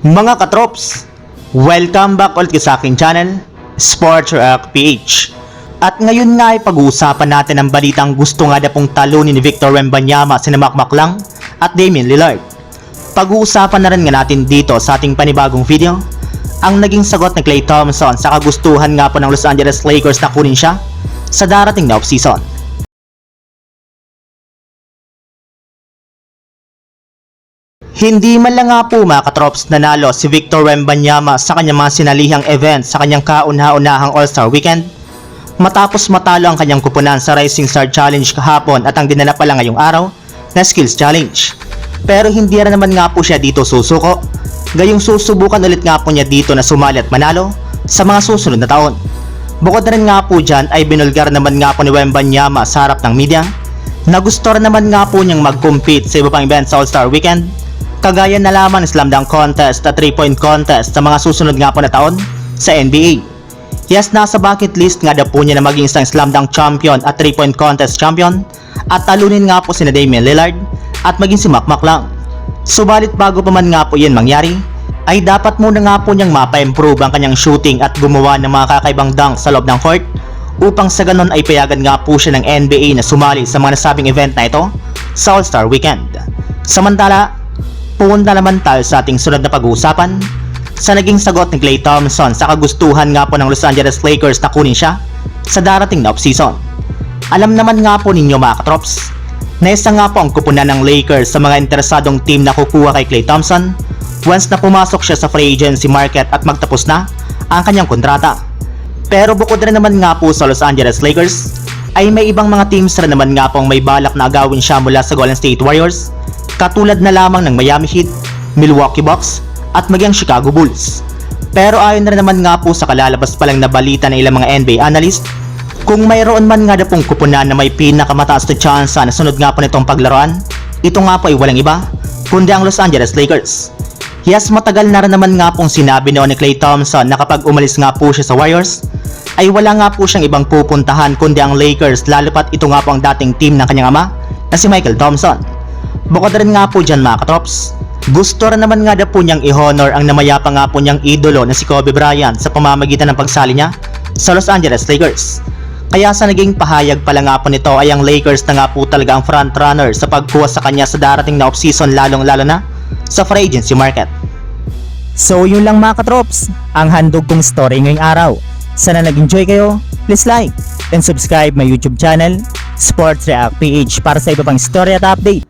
Mga katrops, welcome back ulit sa aking channel, Sports React PH. At ngayon nga ay pag-uusapan natin ang balitang gusto nga na pong talunin ni Victor Wembanyama, sina Makmaklang at Damian Lillard. Pag-uusapan na rin nga natin dito sa ating panibagong video, ang naging sagot ni Klay Thompson sa kagustuhan nga po ng Los Angeles Lakers na kunin siya sa darating na offseason. Hindi man lang nga po mga katrops nanalo si Victor Wembanyama sa kanyang mga sinalihang event sa kanyang kauna-unahang All-Star Weekend matapos matalo ang kanyang kupunan sa Rising Star Challenge kahapon at ang dinala pa lang ngayong araw na Skills Challenge. Pero hindi rin naman nga po siya dito susuko, gayong susubukan ulit nga po niya dito na sumali at manalo sa mga susunod na taon. Bukod rin nga po dyan ay binulgar naman nga po ni Wembanyama sa harap ng media na gusto rin naman nga po niyang mag-compete sa iba pang event sa All-Star Weekend kagaya na lamang ng slam dunk contest at 3-point contest sa mga susunod nga po na taon sa NBA. Yes, nasa bucket list nga daw po niya na maging isang slam dunk champion at 3-point contest champion at talunin nga po si Damian Lillard at maging si Mac lang. Subalit bago pa man nga po yan mangyari, ay dapat muna nga po niyang mapa-improve ang kanyang shooting at gumawa ng mga kakaibang dunk sa loob ng court upang sa ganon ay payagan nga po siya ng NBA na sumali sa mga nasabing event na ito sa All-Star Weekend. Samantala, Pupunta naman tayo sa ating sunod na pag-uusapan sa naging sagot ni Klay Thompson sa kagustuhan nga po ng Los Angeles Lakers na kunin siya sa darating na offseason. Alam naman nga po ninyo mga katrops, na isa nga po ang kupunan ng Lakers sa mga interesadong team na kukuha kay Klay Thompson once na pumasok siya sa free agency market at magtapos na ang kanyang kontrata. Pero bukod rin naman nga po sa Los Angeles Lakers, ay may ibang mga teams rin naman nga pong may balak na agawin siya mula sa Golden State Warriors katulad na lamang ng Miami Heat, Milwaukee Bucks at maging Chicago Bulls. Pero ayon na naman nga po sa kalalabas pa lang na balita ng ilang mga NBA analyst, kung mayroon man nga na pong kupunan na may pinakamataas na tsansa na sunod nga po nitong paglaruan, ito nga po ay walang iba, kundi ang Los Angeles Lakers. Yes, matagal na rin naman nga pong sinabi noon ni Klay Thompson na kapag umalis nga po siya sa Warriors, ay wala nga po siyang ibang pupuntahan kundi ang Lakers lalo pat ito nga po ang dating team ng kanyang ama na si Michael Thompson. Bukod rin nga po dyan mga katrops, gusto rin naman nga po niyang i-honor ang namayapa nga po niyang idolo na si Kobe Bryant sa pamamagitan ng pagsali niya sa Los Angeles Lakers. Kaya sa naging pahayag pala nga po nito ay ang Lakers na nga po talaga ang frontrunner sa pagkuha sa kanya sa darating na offseason lalong lalo na sa free agency market. So yun lang mga katrops, ang handog kong story ngayong araw. Sana nag-enjoy kayo, please like and subscribe my YouTube channel, Sports React PH para sa iba pang story at update